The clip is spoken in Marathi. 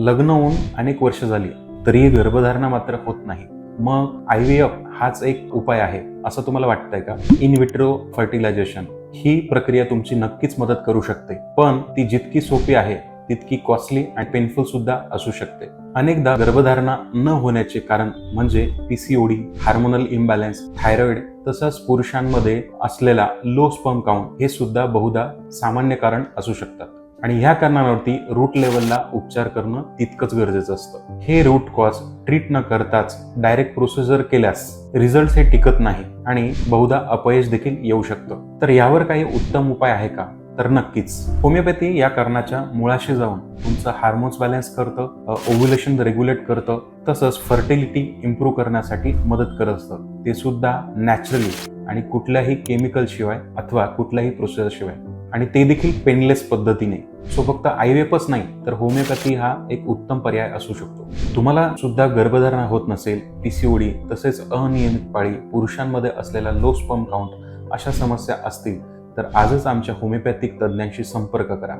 लग्न होऊन अनेक वर्ष झाली तरीही गर्भधारणा मात्र होत नाही. मग आय व्ही एफ हाच एक उपाय आहे असं तुम्हाला वाटतंय का? इन विट्रो फर्टिलायझेशन ही प्रक्रिया तुमची नक्कीच मदत करू शकते. पण ती जितकी सोपी आहे तितकी कॉस्टली आणि पेनफुल सुद्धा असू शकते. अनेकदा गर्भधारणा न होण्याचे कारण म्हणजे पीसीओडी हार्मोनल इम्बॅलन्स थायरॉइड तसंच पुरुषांमध्ये असलेला लो स्पर्म काउंट हे सुद्धा बहुधा सामान्य कारण असू शकतात. आणि ह्या कारणावरती रूट लेवलला उपचार करणं तितकंच गरजेचं असतं. हे रूट कॉज ट्रीट न करताच डायरेक्ट प्रोसिजर केल्यास रिझल्ट हे टिकत नाही आणि बहुधा अपयश देखील येऊ शकतं. तर यावर काही उत्तम उपाय आहे का? तर नक्कीच. होमिओपॅथी या कारणाच्या मुळाशी जाऊन तुमचं हार्मोन्स बॅलन्स करतं ओव्ह्युलेशन रेग्युलेट करतं तसंच फर्टिलिटी इम्प्रूव्ह करण्यासाठी मदत करत असतं. ते सुद्धा नॅचरली आणि कुठल्याही केमिकल शिवाय अथवा कुठल्याही प्रोसेसर शिवाय. आणि ते देखील पेनलेस पद्धतीने. सो फक्त आयवेपच नाही तर होमिओपॅथी हा एक उत्तम पर्याय असू शकतो. तुम्हाला सुद्धा गर्भधारणा होत नसेल पीसीओडी तसेच अनियमित पाळी पुरुषांमध्ये असलेला लो स्पम काउंट अशा समस्या असतील तर आजच आमच्या होमिओपॅथिक तज्ज्ञांशी संपर्क करा.